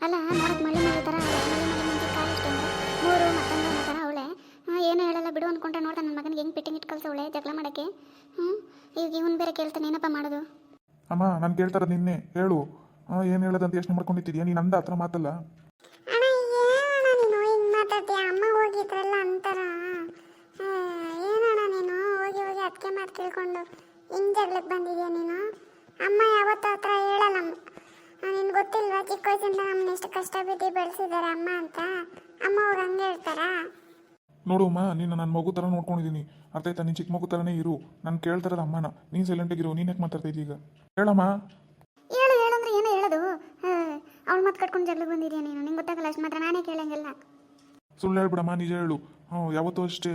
ಅಲ್ಲ ನೋಡಕ್ಕೆ ಮಳೆ ಮಳೆ ಥರ ಅವಳೆ ಮಳೆ ಮಳ್ಳಿ ಮುಂಚೆ ಕಾಲು ಇಷ್ಟು ಮೂರು ಮತ್ತೊಂದು ಅನ್ನೋ ಥರ ಅವಳೆ. ಏನು ಹೇಳಲ್ಲ ಬಿಡು ಅಂದ್ಕೊಂಡ್ರೆ ನೋಡ್ದೆ ನನ್ನ ಮಗನಿಗೆ ಹೆಂಗೆ ಪಿಟ್ಟಿಂಗ್ ಇಟ್ಟು ಕಳ್ಸವಳೆ ಜಗಳ ಮಾಡೋಕ್ಕೆ. ಹ್ಞೂ ಈಗ ಇವನು ಬೇರೆ ಕೇಳ್ತಾನೆ ಏನಪ್ಪ ಮಾಡೋದು? ಅಮ್ಮ ನಾನು ಕೇಳ್ತಾರ ನಿನ್ನೆ ಹೇಳು. ಏನು ಹೇಳೋದಂತ ಯೋಚನೆ ಮಾಡ್ಕೊಂಡಿದ್ದೀಯಾ? ನೀನು ಅಂದ ಹತ್ರ ಮಾತಲ್ಲ. ಅಣ್ಣ ಏನಣ್ಣ ನೀನು? ಹಿಂಗ್ ಮಾತಾಡ್ತೀಯ? ಅಮ್ಮ ಹೋಗಿದ್ರಲ್ಲ ಅಂತಾರ. ಆ, ಏನಣ್ಣ ನೀನು? ಹೋಗಿ ಹೋಗಿ ಅದಕ್ಕೆ ಮಾತು ಕೇಳ್ಕೊಂಡು ಹಿಂಗೆ ಜಗಳಕ್ಕೆ ಬಂದಿದ್ಯಾ ನೀನು? ಅಮ್ಮ ಯಾವತ್ತೂ ಹತ್ರ ಹೇಳಲ್ಲ. ನಿನ್ಗೆ ಗೊತ್ತಿಲ್ವಾ ಚಿಕ್ಕ ವಯಸ್ಸಿಂದ ನಮ್ಮನ್ನ ಎಷ್ಟು ಕಷ್ಟ ಬಿದ್ದು ಬೆಳೆಸಿದ್ದಾರೆ ಅಮ್ಮ ಅಂತ? ಅಮ್ಮ ಹೋಗಿ ಹಂಗೆ ಹೇಳ್ತಾರಾ? ನೋಡು ಅಮ್ಮ ನೀನು ನನ್ನ ಮಗು ಥರ ನೋಡ್ಕೊಂಡಿದ್ದೀನಿ ಅರ್ಥ ಆಯ್ತಾ? ನೀನು ಚಿಕ್ಕ ಮಗು ಥರನೇ ಇರು. ನಾನು ಕೇಳ್ತಾರಲ್ಲ ಅಮ್ಮನ. ನೀನು ಸೈಲೆಂಟಾಗಿರು ನೀನು ಯಾಕೆ ಮಾತಾಡ್ತಾ ಇದ್ದೀಗ ಈಗ ಹೇಳಮ್ಮ. ಹೇಳು ಹೇಳು ಅಂದ್ರೆ ಏನೋ ಹೇಳೋದು? ಅವಳು ಮತ್ತೆ ಕಟ್ಕೊಂಡು ಜಗಳಕ್ಕೆ ಬಂದಿದ್ಯಾ ನೀನು? ನಿಂಗೆ ಗೊತ್ತಾಗಲ್ಲ ಅಷ್ಟು ಮಾತ್ರ ನಾನೇ ಕೇಳಂಗಿಲ್ಲ. ಸುಳ್ಳು ಹೇಳ್ಬಿಡಮ್ಮ ನಿಜ ಹೇಳು. ಯಾವತ್ತೂ ಅಷ್ಟೇ.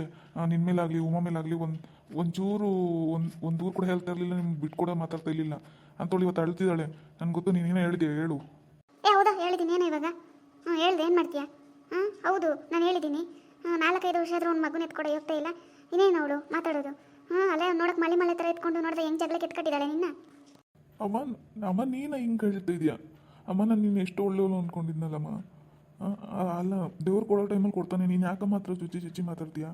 ನಿನ್ನ ಮೇಲಾಗಲಿ ಉಮಾ ಮೇಲಾಗಲಿ ಒಂದು ಒಂಚೂರು ಒಂದು ಒಂದು ಊರು ಕೂಡ ಹೇಳ್ತಾ ಇರಲಿಲ್ಲ ನಿಮ್ಗೆ ಬಿಟ್ಕೊಡ ಮಾತಾಡ್ತಾ ಇರಲಿಲ್ಲ. ಅಂತೇಳಿ ಇವತ್ತು ಅಳ್ತಿದ್ದಾಳೆ. ನನ್ಗೆ ಗೊತ್ತು ನೀನೇನೋ ಹೇಳಿದೆ ಹೇಳು. ಏ ಹೌದಾ? ಹೇಳಿದ್ದೀನಿ ಏನೋ ಇವಾಗ? ಹ್ಞೂ ಹೇಳ್ದೆ ಏನು ಮಾಡ್ತೀಯಾ? ಹ್ಞೂ ಹೌದು ನಾನು ಹೇಳಿದ್ದೀನಿ ಹಾಂ ನಾಲ್ಕೈದು ವರ್ಷ ಆದರೂ ಒಂದು ಮಗುನ ಎತ್ಕೊಡೆ ಹೋಗ್ತಾ ಇಲ್ಲ. ಇನ್ನೇನು ಅವಳು ಮಾತಾಡೋದು? ಹಾಂ ಅಲ್ಲೇ ನೋಡಕ್ಕೆ ಮಳೆ ಮಳೆ ಥರ ಎತ್ಕೊಂಡು ನೋಡಿದ್ರೆ ಹೆಂಗೆ ಜಗಳ ಕೆಟ್ಕಟ್ಟಿದ್ದಾಳೆ ನಿನ್ನ? ಅಮ್ಮ ಅಮ್ಮ ನೀನು ಹಿಂಗೆ ಹೇಳ್ತಾ ಇದೀಯಾ? ಅಮ್ಮ ನಾನು ನೀನು ಎಷ್ಟು ಒಳ್ಳೆಯವಳು ಅಂದ್ಕೊಂಡಿದ್ನಲ್ಲಮ್ಮ ಆ, ಆ, ಅಲ್ಲ ದೇವ್ರು ಕೊಡೋ ಟೈಮಲ್ಲಿ ಕೊಡ್ತಾನೆ. ನೀನು ಯಾಕೆ ಮಾತ್ರ ಚುಚ್ಚಿ ಚುಚ್ಚಿ ಮಾತಾಡ್ತೀಯಾ?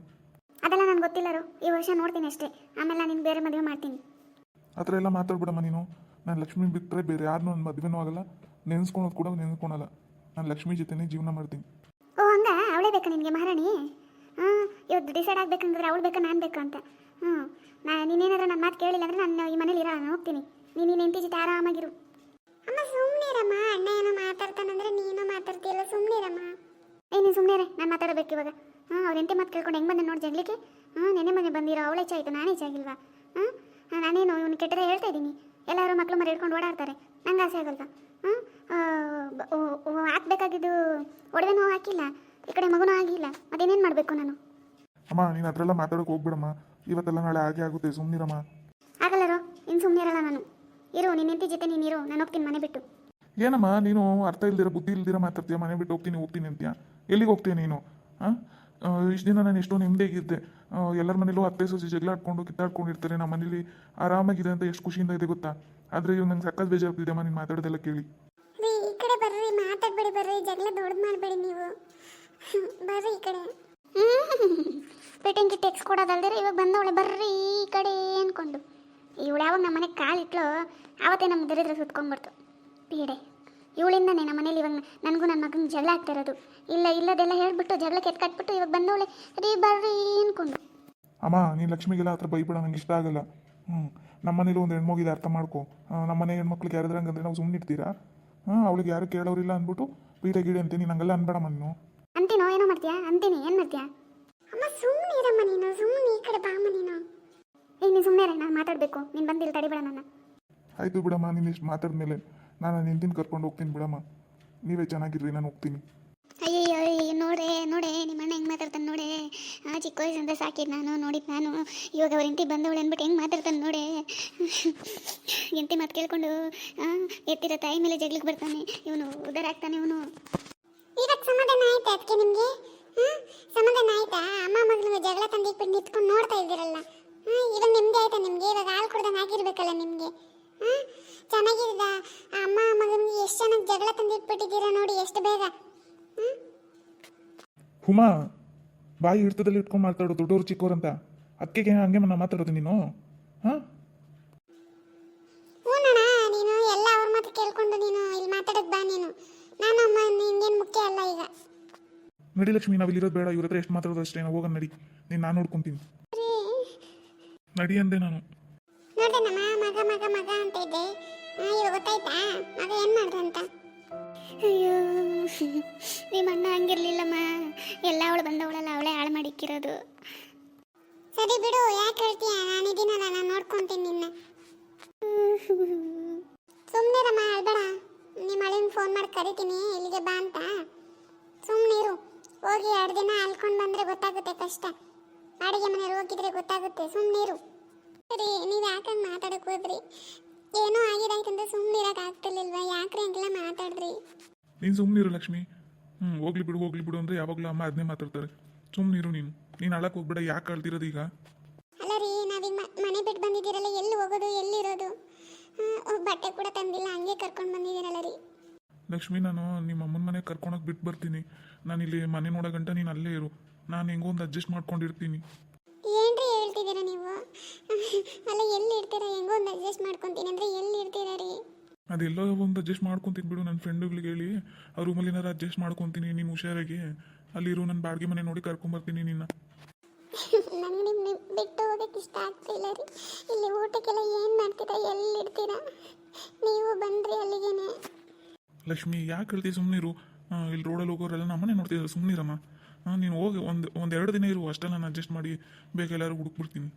ಅದೆಲ್ಲ ನನಗೆ ಗೊತ್ತಿಲ್ಲರು ಈ ವರ್ಷ ನೋಡ್ತೀನಿ ಅಷ್ಟೇ. ಆಮೇಲೆ ನಾನು ನಿನ್ನ ಬೇರೆ ಮದುವೆ ಮಾಡ್ತೀನಿ. ಆ ಥರ ಎಲ್ಲ ಮಾತಾಡ್ಬಿಡಮ್ಮ ನೀನು. ನಾನು ಲಕ್ಷ್ಮಿ ಬಿಟ್ಟರೆ ಬೇರೆ ಯಾರನ್ನೂ ನನ್ನ ಮದುವೆನೂ ಆಗಲ್ಲ. ನೆನೆಸ್ಕೊಳೋದು ಕೂಡ ನೆನೆಸ್ಕೊಳಲ್ಲ. ನಾನು ಲಕ್ಷ್ಮಿ ಜೊತೆನೇ ಜೀವನ ಮಾಡ್ತೀನಿ. ಓ, ಹಂಗ? ಅವಳೇ ಬೇಕಾ ನಿನಗೆ ಮಹಾರಾಣಿ? ಹಾಂ ಇವತ್ತು ಡಿಸೈಡ್ ಆಗ್ಬೇಕಂದ್ರೆ ಅವಳು ಬೇಕಾ, ನಾನು ಬೇಕಾ ಅಂತ. ಹ್ಞೂ ನಾ ನೀನೇನಾದ್ರೂ ನನ್ನ ಮಾತು ಕೇಳಿಲ್ಲ ಅಂದರೆ ನಾನು ಈ ಮನೇಲಿ ಇರೋ, ನಾನು ಹೋಗ್ತೀನಿ. ನೀನು ನಿನ್ನ ಜೊತೆ ಆರಾಮಾಗಿರು. ಅಮ್ಮ ಸುಮ್ಮನಿರಮ್ಮ ಅಣ್ಣ ಏನೋ ಮಾತಾಡ್ತಾನಂದ್ರೆ ನೀನು ಮಾತಾಡ್ತೀಯಲ್ಲ ಸುಮ್ಮನಿರಮ್ಮ ಏ, ನೀನು ಸುಮ್ಮನೆ ನಾನು ಮಾತಾಡಬೇಕು ಇವಾಗ. ಹಾಂ ಅವ್ರ ಎಂತೆ ಮಾತು ಕೇಳ್ಕೊಂಡು ಹೆಂಗೆ ಬಂದೆ ನೋಡಿ ಜಗ್ಲಿಕ್ಕೆ? ಹಾಂ ನೆನೆ ಮನೆ ಬಂದಿರೋ, ಅವಳೆ ಚಾಯ್ತು ನಾನೇ ಹೆಚ್ಚಾಗಿಲ್ವಾ ಹಾಂ ನಾನೇನು, ಇವನು ಕೆಟ್ಟರೆ ಹೇಳ್ತಾ ಇದ್ದೀನಿ. ಎಲ್ಲರೂ ಮಕ್ಕಳು ಮರಿ ಹಿಡ್ಕೊಂಡು ಓಡಾಡ್ತಾರೆ. ನಂಗೆ ಆಸೆ ಆಗಲ್ವಾ ಹ್ಞೂ ಹಾಕ್ಬೇಕಾಗಿದ್ದು ನೋವು ಹಾಕಿಲ್ಲ ಈ ಕಡೆ ಮಗುನೂ ಆಗಿಲ್ಲ. ಅದೇನೇನು ಮಾಡಬೇಕು ನಾನು? ಅಮ್ಮ ನೀನು ಅದರೆಲ್ಲ ಮಾತಾಡೋಕೆ ಹೋಗ್ಬಿಡಮ್ಮ. ಇವತ್ತೆಲ್ಲ ನಾಳೆ ಹಾಗೆ ಆಗುತ್ತೆ ಸುಮ್ಮನಿರಮ್ಮ ಆಗಲ್ಲರೋ ಇನ್ನು ಸುಮ್ಮನೆ ಇರಲ್ಲ ನಾನು. ಇರು ನಿನ್ನ ಹೆಂಡತಿ ಜೊತೆ ನೀನು ಇರು ನಾನು ಹೋಗ್ತೀನಿ ಮನೆ ಬಿಟ್ಟು. ಏನಮ್ಮ ನೀನು ಅರ್ಥ ಇಲ್ದಿರ ಬುದ್ಧಿ ಇಲ್ದಿರ ಮಾತಾಡ್ತೀಯ? ಮನೆ ಬಿಟ್ಟು ಹೋಗ್ತೀನಿ ಹೋಗ್ತೀನಿ ಅಂತೀಯ? ಎಲ್ಲಿಗೆ ಹೋಗ್ತೀಯ ನೀನು? ಹಾಂ? ಇಷ್ಟು ದಿನ ನಾನು ಎಷ್ಟೋ ನೆಮ್ಮದಿಯಾಗಿದ್ದೆ ಎಲ್ಲರ ಮನೇಲೂ ಅತ್ತೆ ಸೊಸಿ ಜಗಳ ಆಡ್ಕೊಂಡು ಕಿತ್ತಾಡ್ಕೊಂಡಿರ್ತಾರೆ. ನಮ್ಮ ಮನೇಲಿ ಆರಾಮಾಗಿದೆ ಅಂತ ಎಷ್ಟು ಖುಷಿಯಿಂದ ಇದೆ ಗೊತ್ತಾ? ಆದರೆ ಇವ್ ನಂಗೆ ಸಕ್ಕತ್ ಬೇಜಾರಾಗ್ತಿದೆ ನೀನು ಮಾತಾಡೋದೆಲ್ಲ ಕೇಳಿ. ಈ ಕಡೆ ಬರ್ರಿ, ಮಾತಾಡ್ಬೇಡಿ ಬರ್ರಿ. ಜಗಳ ದೊಡ್ಡ ಮಾಡಬೇಡಿ ನೀವು. ಬರ್ರಿ ಈ ಕಡೆ. ಪೇಟೆಂಗಿ ಟೆಕ್ಸ್ ಕೊಡೋದಲ್ದಿರ ಇವಾಗ ಬಂದವಳೆ ಬರ್ರಿ ಈ ಕಡೆ ಅನ್ಕೊಂಡು. ಇವಳು ಯಾವಾಗ ನಮ್ಮ ಮನೆಗೆ ಕಾಲಿಟ್ಲು ಆವತ್ತೇ ನಮ್ಮ ದರಿದ್ರ ಸುತ್ಕೊಂಡ್ಬಿಡ್ತು ಪೀಡೆ ಇವಳಿಂದನೇ ನಮ್ಮ ಮನೇಲಿ ಇವಾಗ ನನಗೂ ನನ್ನ ಮಗನ ಜಗಳ ಆಗ್ತಿರೋದು ಇಲ್ಲ ಇಲ್ಲದೆಲ್ಲ ಹೇಳ್ಬಿಟ್ಟು ಜಗಳಕ್ಕೆ ಎತ್ಕಟ್ಬಿಟ್ಟು ಇವಾಗ ಬಂದವಳೆ. ರೀ ಬರ್ರಿ ಅನ್ಕೊಂಡು. ಅಮ್ಮ ನೀನು ಲಕ್ಷ್ಮಿಗೆಲ್ಲ ಹತ್ರ ಬೈಬೇಡ ನಂಗೆ ಇಷ್ಟ ಆಗಲ್ಲ. ಹ್ಞೂ ನಮ್ಮ ಮನೇಲಿ ಒಂದು ಹೆಣ್ಮಗಿದೆ ಅರ್ಥ ಮಾಡ್ಕೊ. ನಮ್ಮ ಮನೆ ಹೆಣ್ಮಕ್ಳಿಗೆ ಯಾರದ್ರ ಹಂಗಂದ್ರೆ ನಾವು ಸುಮ್ಮನೆ ಇರ್ತೀರಾ? ಹಾಂ ಅವಳಿಗೆ ಯಾರು ಕೇಳೋರಿಲ್ಲ ಅಂದ್ಬಿಟ್ಟು ಪೀಡೆ ಗೀಡೆ ಅಂತೀನಿ ಹಂಗೆಲ್ಲ ಅನ್ಬೇಡ ನೀನು ಅಂತೀನೋ ಏನೋ ಮಾಡ್ತೀಯಾ? ಅಂತೀನಿ ಏನು ಮಾಡ್ತೀಯಾ? ಅಮ್ಮ ಸುಮ್ಮನಿರಮ್ಮ ನೀನು ಸುಮ್ಮನೆ ಈ ಕಡೆ ಬಾಮ್ಮ ನೀನು. ಏ ನೀನು ಸುಮ್ಮನೆ ನಾನು ಮಾತಾಡಬೇಕು. ನೀನು ಬಂದಿಲ್ಲ ತಡಿಬೇಡ ನನ್ನ. ಆಯಿತು ಬಿಡಮ್ಮ ನೀನು ಇಷ್ಟು ಮಾತಾಡಿದ್ಮೇಲೆ. ನಾನು ನಿಂತಿನ ಕರ್ಕೊಂಡು ಹೋಗ್ತೀನಿ ಬಿಡಮ್ಮ. ನೀವೇ ಚೆನ್ನಾಗಿರ್ರಿ ನಾನು ಹೋಗ್ತೀನಿ. ಅಯ್ಯಯ್ಯೋ ಅಯ್ಯಯ್ಯೋ ನೋಡೆ ನೋಡೆ ನಿಮ್ಮ ಅಣ್ಣ ಹೆಂಗೆ ಮಾತಾಡ್ತಾನೆ ನೋಡೆ. ಆ ಚಿಕ್ಕ ವಯಸ್ಸಿಂದ ಸಾಕಿದ್ ನಾನು ನೋಡಿದ್ ನಾನು. ಇವಾಗ ಅವ್ರ ಹೆಂಡತಿ ಬಂದವಳು ಅಂದ್ಬಿಟ್ಟು ಹೆಂಗೆ ಮಾತಾಡ್ತಾನೆ ನೋಡೆ. ಹೆಂಡತಿ ಮಾತು ಕೇಳ್ಕೊಂಡು ಆ, ಎತ್ತಿರೋ ತಾಯಿ ಮೇಲೆ ಜಗ್ಲಿಕ್ಕೆ ಬರ್ತಾನೆ. ಇವನು ಉದಾರ ಆಗ್ತಾನೆ ಇವನು. ಈಗ ಸಮಾಧಾನ ಆಯ್ತಾ ಅದಕ್ಕೆ ನಿಮಗೆ ಹಾಂ ಸಮಾಧಾನ ಆಯ್ತಾ ಅಮ್ಮ ಮಗಳು ಜಗಳ ತಂದಿಟ್ಬಿಟ್ಟು ನಿಂತ್ಕೊಂಡು ನೋಡ್ತಾ ಇದ್ದೀರಲ್ಲ ಹಾಂ ಇವಾಗ ನಿಮ್ದೇ ಆಯ್ತಾ ನಿಮಗೆ ಇವಾಗ ಹಾಲು ಕುಡ್ದಂಗೆ ಆಗಿರ್ಬೇಕಲ್ಲ ನಿಮಗೆ ಹಾಂ ಚೆನ್ನಾಗಿದ್ದ ಅಮ್ಮ ಮಗನಿಗೆ ಎಷ್ಟು ಚೆನ್ನಾಗಿ ಜಗಳ ತಂದಿಟ್ಬಿಟ್ಟಿದ್ದೀರಾ ನೋಡಿ ಎಷ್ಟು ಬೇಗ. ಹುಮಾ? ಬಾಯಿ ಹಿಡ್ತದಲ್ಲಿ ಇಟ್ಕೊಂಡು ಮಾತಾಡೋ ದೊಡ್ಡೋರು ಚಿಕ್ಕವ್ರು ಅಂತ ಅದಕ್ಕೆ ಹಂಗೆ ಮನ ಮಾತಾಡೋದು ನೀನು? ಹಾಂ? ಹ್ಞೂನಣ್ಣ ನೀನು ಎಲ್ಲ ಅವ್ರ ಮಾತು ಕೇಳ್ಕೊಂಡು ನೀನು ಇಲ್ಲಿ ಮಾತಾಡೋದು ಬಾ ನೀನು. ನಾನು ಅಮ್ಮ ನಿಂಗೇನು ಮುಖ್ಯ ಅಲ್ಲ ಈಗ. ನಡಿ ಲಕ್ಷ್ಮಿ ನಾವು ಇಲ್ಲಿರೋದು ಬೇಡ ಇವ್ರ ಹತ್ರ ಎಷ್ಟು ಮಾತಾಡೋದು ಅಷ್ಟೇ ನಾವು ಹೋಗೋಣ ನಡಿ. ನೀನು ನಾನು ನೋಡ್ಕೊಂತೀನಿ. ನಡಿ ಅಂದೆ ನಾನು. ನೋಡ್ದನಮ್ಮ ಮಗ ಮಗ ಮಗ ಅಂತ ಇದ್ದೆ. ಇವಾಗ ಗೊತ್ತಾಯ್ತಾ? ಮಗ ಏನು ಮಾಡ್ದ ಅಂತ? ಅಯ್ಯೋ ನಿಮ್ಮ ಅಣ್ಣ ಹಂಗಿರ್ಲಿಲ್ಲಮ್ಮ. ಎಲ್ಲ ಅವಳು ಬಂದವಳೆಲ್ಲ ಅವಳೇ ಹಾಳು ಮಾಡಿಕ್ಕಿರೋದು. ಸರಿ ಬಿಡು ಯಾಕೆ ಹೇಳ್ತೀಯ? ನಾನಿದ್ದೀನಲ್ಲ ನಾನು ನೋಡ್ಕೊಂತೀನಿ ನಿನ್ನ. ಸುಮ್ಮನಿರಮ್ಮ ಅಳ್ಬೇಡ. ನಿಮ್ಮ ಅಳಿನ ಫೋನ್ ಮಾಡಿ ಕರಿತೀನಿ ಇಲ್ಲಿಗೆ ಬಾ ಅಂತ. ಸುಮ್ಮನಿರು ಹೋಗಿ ಎರಡು ದಿನ ಅಲ್ಕೊಂಡು ಬಂದರೆ ಗೊತ್ತಾಗುತ್ತೆ ಕಷ್ಟ. ಅಡುಗೆ ಮನೆಯಲ್ಲಿ ಹೋಗಿದ್ರೆ ಗೊತ್ತಾಗುತ್ತೆ. ಸುಮ್ಮನಿರು ಸರಿ ನೀವು ಯಾಕೆ ಮಾತಾಡಕ್ಕೆ ಹೋದ್ರಿ? ಏನೋ ಆಗಿದಾಯ್ತಂತ ಸುಮ್ಮನಿರಕ್ಕೆ ಆಗ್ತಿರ್ಲಿಲ್ವಾ? ಯಾಕ್ರಿ ಹಂಗೆಲ್ಲ ಮಾತಾಡ್ರಿ ನೀನು ಸುಮ್ಮನಿರು ಲಕ್ಷ್ಮಿ. ಹ್ಞೂ ಹೋಗ್ಲಿ ಬಿಡು ಹೋಗ್ಲಿ ಬಿಡು ಅಂದ್ರೆ ಯಾವಾಗಲೂ ಅಮ್ಮ ಅದನ್ನೇ ಮಾತಾಡ್ತಾರೆ. ಸುಮ್ಮನಿರು ನೀನು. ನೀನು ಅಳಕ್ಕೆ ಹೋಗ್ಬೇಡ ಯಾಕೆ ಅಳ್ತಿರೋದು ಈಗ? ಅಲ್ಲ ರೀ ನಾವೀಗ ಮನೆ ಬಿಟ್ಟು ಬಂದಿದ್ದೀರಲ್ಲ ಎಲ್ಲಿ ಹೋಗೋದು ಎಲ್ಲಿರೋದು ಬಟ್ಟೆ ಕೂಡ ತಂದಿಲ್ಲ ಹಂಗೆ ಕರ್ಕೊಂಡು ಬಂದಿದ್ದೀರಲ್ಲ ರೀ. ಲಕ್ಷ್ಮಿ ನಾನು ನಿಮ್ಮ ಅಮ್ಮನ ಮನೆ ಕರ್ಕೊಳಕ್ಕೆ ಬಿಟ್ಟು ಬರ್ತೀನಿ. ನಾನು ಇಲ್ಲಿ ಮನೆ ನೋಡೋ ಗಂಟ ನೀನು ಅಲ್ಲೇ ಇರು. ನಾನು ಹೆಂಗೋ ಒಂದು ಅಡ್ಜಸ್ಟ್ ಮಾಡ್ಕೊಂಡಿರ್ತೀನಿ. ಅಲ್ಲ ಎಲ್ಲಿ ಇರ್ತೀರಾ? ಹೆಂಗೋ ಒಂದು ಅಡ್ಜಸ್ಟ್ ಮಾಡ್ಕೊಂತೀನಿ ಅಂದರೆ ಎಲ್ಲಿ ಇರ್ತೀರಾ ರೀ? ಅದೆಲ್ಲ ಒಂದು ಅಡ್ಜಸ್ಟ್ ಮಾಡ್ಕೊತೀನಿ ಬಿಡು ನನ್ನ ಫ್ರೆಂಡುಗಳಿಗೆ ಹೇಳಿ. ಆ ರೂಮಲ್ಲಿ ಏನಾರು ಅಡ್ಜಸ್ಟ್ ಮಾಡ್ಕೊತೀನಿ ನೀನು ಹುಷಾರಾಗಿ. ಅಲ್ಲಿರೋ ನನ್ನ ಬಾಡಿಗೆ ಮನೆ ನೋಡಿ ಕರ್ಕೊಂಬರ್ತೀನಿ ನಿನ್ನ. ನನಗೆ ನಿಮ್ಮ ಬಿಟ್ಟು ಹೋಗಕ್ಕೆ ಇಷ್ಟ ಆಗ್ತಿಲ್ಲ ರೀ. ಇಲ್ಲಿ ಊಟಕ್ಕೆಲ್ಲ ಏನು ಮಾಡ್ತೀರಾ? ಎಲ್ಲಿ ಇರ್ತೀರಾ? ನೀವು ಬಂದ್ರಿ ಅಲ್ಲಿಗೇನೆ. ಲಕ್ಷ್ಮಿ ಯಾಕೆ ಹೇಳ್ತೀವಿ ಸುಮ್ಮನಿರು ಇಲ್ಲಿ ರೋಡಲ್ಲಿ ಹೋಗೋರೆಲ್ಲ ನಮ್ಮನೆ ನೋಡ್ತಿದ್ದಾರೆ ಸುಮ್ಮನಿರಮ್ಮ ನೀನು ಹೋಗಿ ಒಂದು ಒಂದು ಎರಡು ದಿನ ಇರು. ಅಷ್ಟೇ ನಾನು ಅಡ್ಜಸ್ಟ್ ಮಾಡಿ ಬೇಕೆಲ್ಲರೂ ಹುಡುಕ್ಬಿಡ್ತೀನಿ.